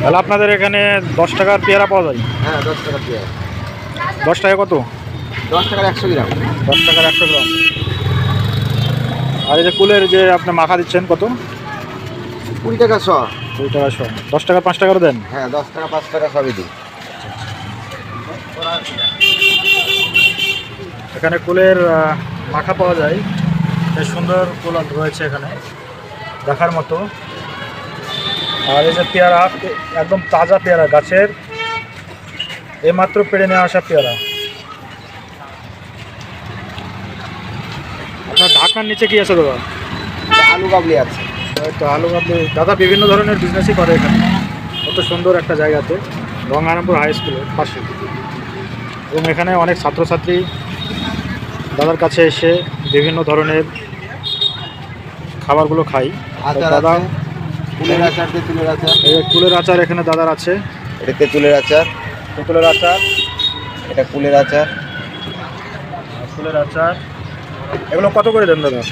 তাহলে আপনাদের এখানে দশ টাকার পেয়ারা পাওয়া যায়? হ্যাঁ দশ টাকার পেয়ারা। দশ টাকা কত? দশ টাকার একশো গ্রাম। দশ টাকার একশো গ্রাম। আর এই যে কুলের যে আপনি মাখা দিচ্ছেন কত? কুড়ি টাকা শ। কুড়ি টাকা শ। দশ টাকা পাঁচ টাকার দেন? হ্যাঁ দশ টাকা পাঁচ টাকা সবই দিই। এখানে কুলের মাখা পাওয়া যায়। সুন্দর কুল রয়েছে এখানে। দেখার মতো। আর এই যে পেয়ারা একদম তাজা পেয়ারা গাছের এইমাত্র পেড়ে নিয়ে আসা পেয়ারা। আপনার ঢাকার নিচে কি আছে দাদা? আলু কাবলি আছে। তো আলু আপনি দাদা বিভিন্ন ধরনের বিজনেসই করে এখানে। কত সুন্দর একটা জায়গাতে। গঙ্গারামপুর হাই স্কুলের পাশে। এবং এখানে অনেক ছাত্রছাত্রী দাদার কাছে এসে বিভিন্ন ধরনের খাবারগুলো খাই আচার দাদা ফুলের আচার তেঁতুলের আচার। এই কুলের আচার এখানে দাদার আছে। এটা তেঁতুলের আচার? তেঁতুলের আচার। এটা কুলের আচার। কুলের ফুলের আচার। এগুলো কত করে দেন দাদা?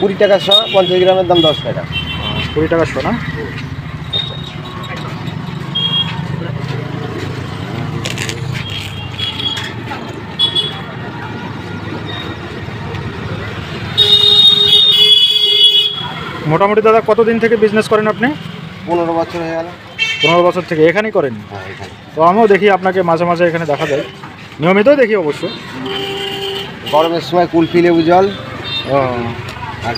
কুড়ি টাকা শ পঞ্চাশ গ্রামের দাম দশ টাকা। কুড়ি টাকা শো না? মোটামুটি দাদা কতদিন থেকে বিজনেস করেন আপনি? পনেরো বছর হয়ে গেল। পনেরো বছর থেকে এখানেই করেন? হ্যাঁ তো আমিও দেখি আপনাকে মাঝে মাঝে এখানে দেখা যায়। নিয়মিতই দেখি অবশ্য। গরমের সময় কুলফি লেবু জল আর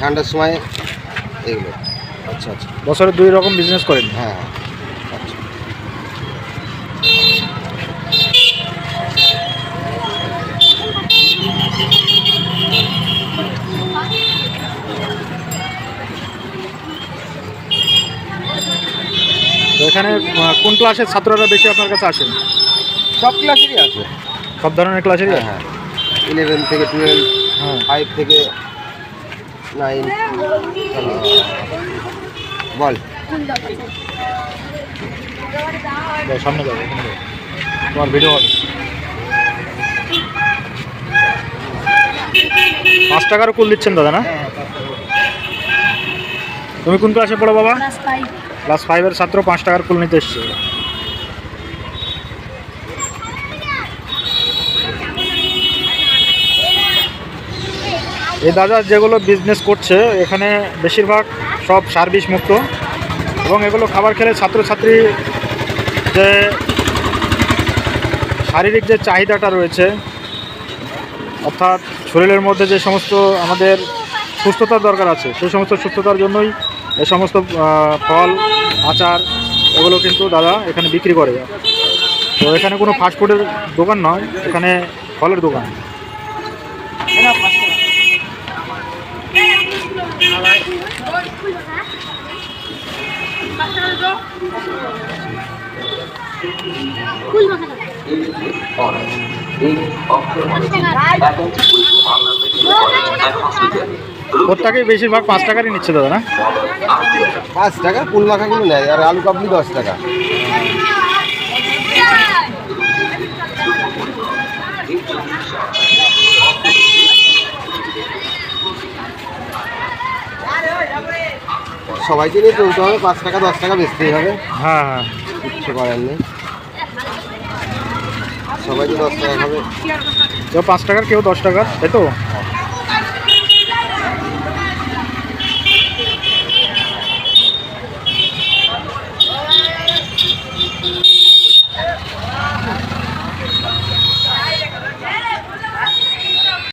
ঠান্ডার সময় এগুলো। আচ্ছা আচ্ছা। বছরে দুই রকম বিজনেস করেন? হ্যাঁ। এখানে কোন ক্লাসের ছাত্ররা বেশি আপনার কাছে আসেন? সব ক্লাসেরই আছে। সব ধরনের ক্লাসেরই হ্যাঁ হ্যাঁ। ইলেভেন থেকে টুয়েলভ হ্যাঁ। ফাইভ থেকে নাইন বল। সামনে যাব। তোমার ভিডিও হবে। পাঁচ টাকারও কুল দিচ্ছেন দাদা না? তুমি কোন ক্লাসে পড়ো বাবা? ক্লাস ফাইভের ছাত্র পাঁচ টাকার কুল নিতে এসছে। এই দাদা যেগুলো বিজনেস করছে, এখানে বেশিরভাগ সব সার্ভিস মুক্ত। এবং এগুলো খাবার খেলে ছাত্রছাত্রী যে শারীরিক যে চাহিদাটা রয়েছে, অর্থাৎ শরীরের মধ্যে যে সমস্ত আমাদের সুস্থতার দরকার আছে। সেই সমস্ত সুস্থতার জন্যই এই সমস্ত ফল আচার এগুলো কিন্তু দাদা এখানে বিক্রি করে। তো এখানে কোনো ফাস্টফুডের দোকান নয় এখানে ফলের দোকান। প্রত্যেকেই বেশিরভাগ পাঁচ টাকারই নিচ্ছে দাদা না? পাঁচ টাকা কুল মাখাগুলো নেয় আর আলু কাবলি দশ টাকা। সবাইকে নিয়ে চলতে হবে পাঁচ টাকা দশ টাকা বেচতেই হবে। হ্যাঁ হ্যাঁ। কিছু করার নেই। সবাই তো দশ টাকা খাবে। কেউ পাঁচ টাকার কেউ দশ টাকার তাই তো।